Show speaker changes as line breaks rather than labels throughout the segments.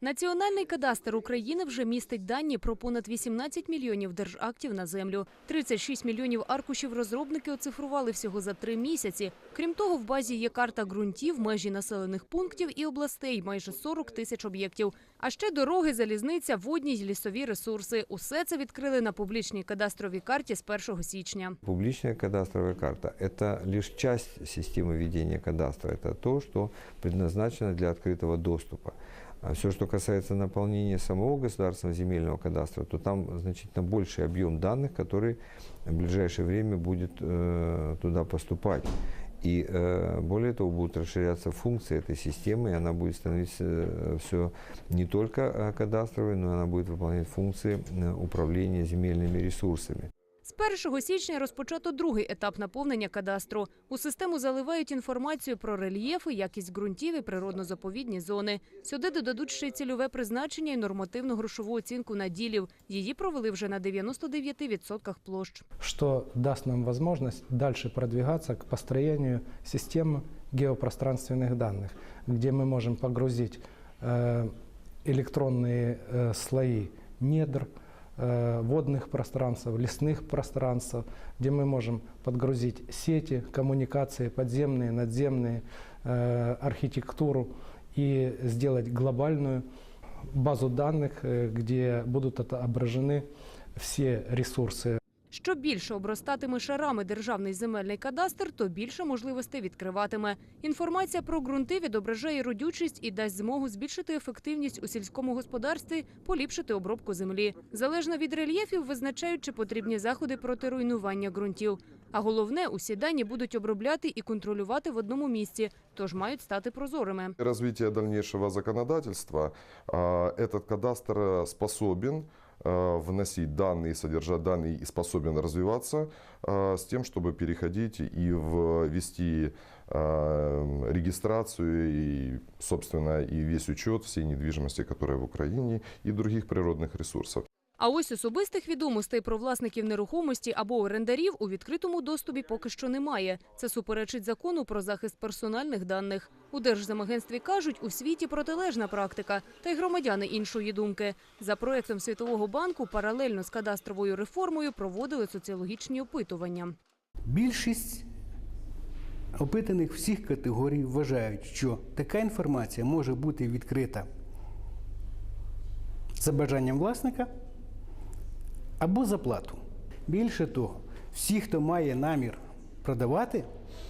Національний кадастр України вже містить дані про понад 18 мільйонів держактів на землю. 36 мільйонів аркушів розробники оцифрували всього за три місяці. Крім того, в базі є карта ґрунтів, межі населених пунктів і областей, майже 40 тисяч об'єктів. А ще дороги, залізниця, водні й лісові ресурси. Усе це відкрили на публічній кадастровій карті з 1 січня.
Публичная кадастровая карта – это лишь часть системы ведения кадастра. Это то, что предназначено для открытого доступа. А все, что касается наполнения самого государственного земельного кадастра, то там значительно больший объем данных, который в ближайшее время будет э, туда поступать. И э, более того, будут расширяться функции этой системы, и она будет становиться все не только э, кадастровой, но она будет выполнять функции э, управления земельными ресурсами.
З 1 січня розпочато другий етап наповнення кадастру. У систему заливають інформацію про рельєфи, якість ґрунтів і природно-заповідні зони. Сюди додадуть ще й цільове призначення і нормативну грошову оцінку наділів. Її провели вже на 99% площ.
что даст нам возможность дальше продвигаться к построению системы геопространственных данных, где мы можем погрузить э, электронные э, слои недр, э, водных пространств, лесных пространств, где мы можем подгрузить сети, коммуникации подземные, надземные, э, архитектуру и сделать глобальную базу данных, э, где будут отображены все ресурсы
Що більше обростатиме шарами державний земельний кадастр, то більше можливостей відкриватиме. Інформація про ґрунти відображає родючість і дасть змогу збільшити ефективність у сільському господарстві, поліпшити обробку землі. Залежно від рельєфів визначають, чи потрібні заходи проти руйнування ґрунтів. А головне, усі дані будуть обробляти і контролювати в одному місці, тож мають стати прозорими.
развития дальнейшего законодательства а, этот кадастр э, способен э, вносить данные, содержать данные и способен развиваться а, с тем, чтобы переходить и ввести а, регистрацию и, собственно, и весь учет всей недвижимости, которая в Украине, и других природных ресурсов.
А ось особистих відомостей про власників нерухомості або орендарів у відкритому доступі поки що немає. Це суперечить закону про захист персональних даних. У Держземагентстві кажуть, у світі протилежна практика, та й громадяни іншої думки. За проектом Світового банку паралельно з кадастровою реформою проводили соціологічні опитування.
Більшість опитаних всіх категорій вважають, що така інформація може бути відкрита за бажанням власника або за плату. Більше того, всі, хто має намір продавати,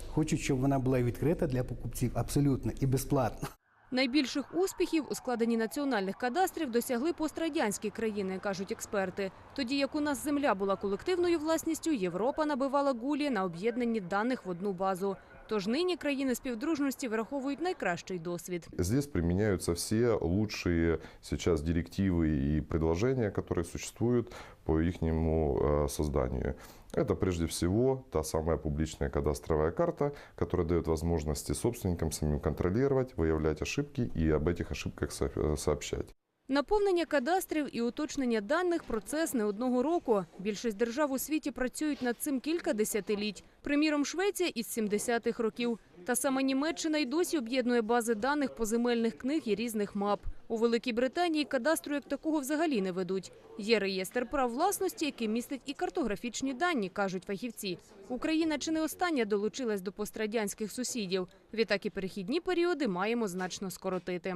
хочуть, щоб вона була відкрита для покупців абсолютно і безплатно.
Найбільших успіхів у складенні національних кадастрів досягли пострадянські країни, кажуть експерти. Тоді як у нас земля була колективною власністю, Європа набивала гулі на об'єднанні даних в одну базу. Тож нині країни співдружності враховують найкращий досвід.
Здесь применяются все лучшие сейчас директивы и предложения, которые существуют по их созданию. Это прежде всего та самая публичная кадастровая карта, которая дает возможности собственникам самим контролировать, выявлять ошибки и об этих ошибках со- сообщать.
Наповнення кадастрів і уточнення даних – процес не одного року. Більшість держав у світі працюють над цим кілька десятиліть. Приміром, Швеція із 70-х років. Та сама Німеччина й досі об'єднує бази даних поземельних книг і різних мап. У Великій Британії кадастру як такого взагалі не ведуть. Є реєстр прав власності, який містить і картографічні дані, кажуть фахівці. Україна чи не остання долучилась до пострадянських сусідів. Відтак і перехідні періоди маємо значно скоротити.